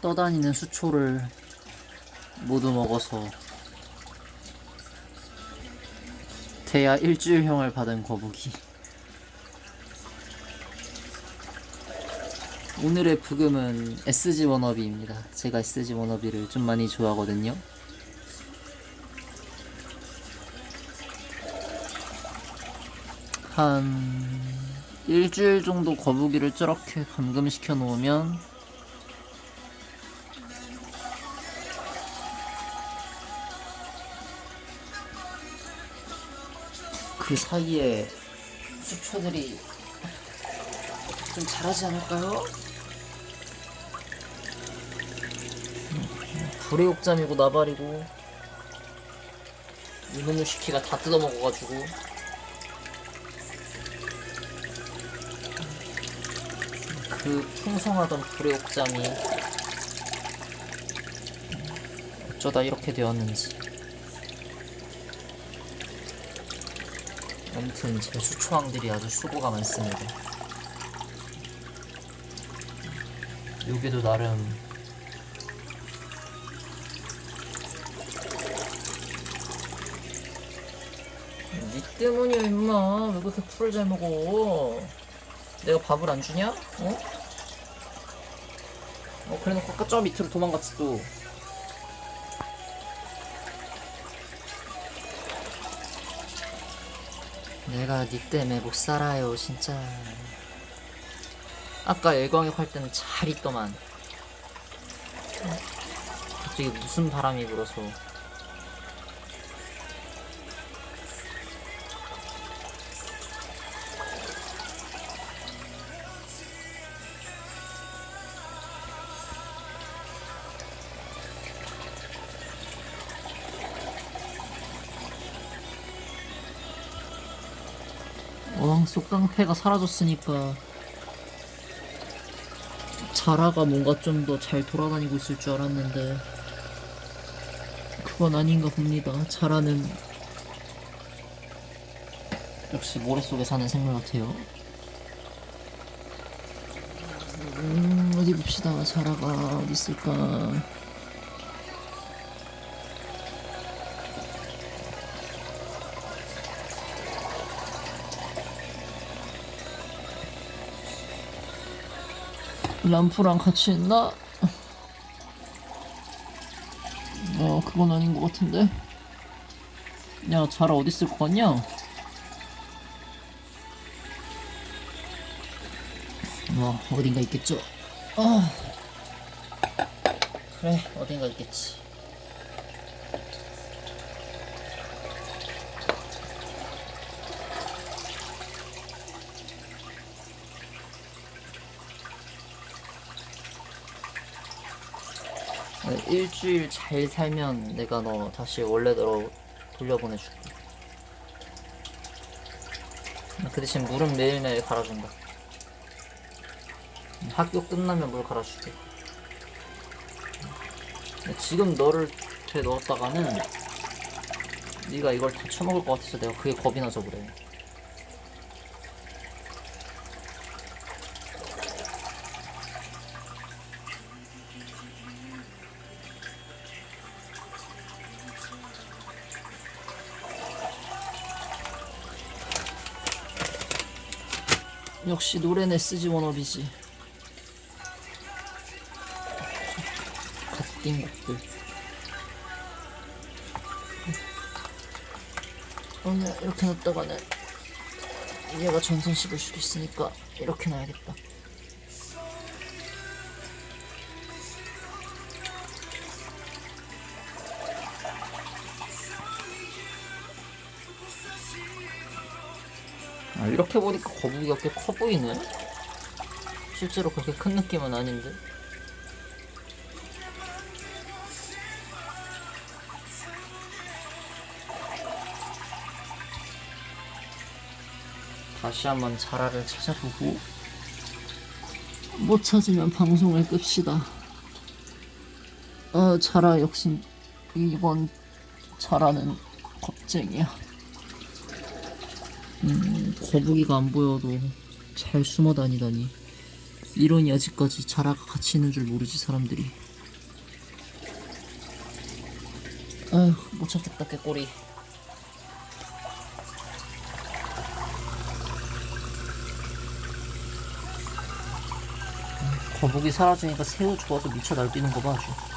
떠다니는 수초를 모두 먹어서 대야 일주일형을 받은 거북이. 오늘의 부금은 SG 워너비입니다. 제가 SG 워너비를 좀 많이 좋아하거든요. 한 일주일 정도 거북이를 저렇게 감금시켜 놓으면 그 사이에 수초들이 좀 자라지 않을까요? 불의 옥잠이고 나발이고 이놈의 시키가 다 뜯어먹어가지고 그 풍성하던 불의 옥잠이 어쩌다 이렇게 되었는지 아무튼 제 수초왕들이 아주 수고가 많습니다 여기도 나름 니 때문이야 임마 왜 그렇게 풀을 잘 먹어 내가 밥을 안 주냐? 어? 어 그래놓고 아까 저 밑으로 도망갔지 또 내가 니 때문에 못 살아요 진짜 아까 일광욕 할 때는 잘 있더만 어? 갑자기 무슨 바람이 불어서 어항 속 깡패가 사라졌으니까 자라가 뭔가 좀 더 잘 돌아다니고 있을 줄 알았는데 그건 아닌가 봅니다. 자라는 역시 모래 속에 사는 생물 같아요. 음, 어디 봅시다. 자라가 어디 있을까? 람프랑 같이 있나? 어, 그건 아닌 것 같은데. 야, 자라 어디 있을 것 같냐? 뭐, 어딘가 있겠죠? 아. 그래, 어딘가 있겠지. 일주일 잘 살면 내가 너 다시 원래대로 돌려보내줄게. 그 대신 물은 매일매일 갈아준다. 학교 끝나면 물 갈아줄게. 지금 너를 돼 넣었다가는 네가 이걸 다 처먹을 것 같아서 내가 그게 겁이 나서 그래. 역시 노래는 SG 워너비지. 갓띵 것들. 오늘 이렇게 놨다가는 얘가 전선 씹을 수도 있으니까 이렇게 놔야겠다. 이렇게 보니까 거북이가 꽤 커 보이네. 실제로 그렇게 큰 느낌은 아닌데. 다시 한번 자라를 찾아보고 못 찾으면 방송을 끕시다. 어, 자라 역시 이번 자라는 겁쟁이야. 거북이가 안 보여도 잘 숨어 다니다니. 이런이 아직까지 자라가 같이 있는 줄 모르지 사람들이. 아휴 못 찾겠다 개꼬리. 거북이 사라지니까 새우 좋아서 미쳐 날뛰는 거 봐 아주.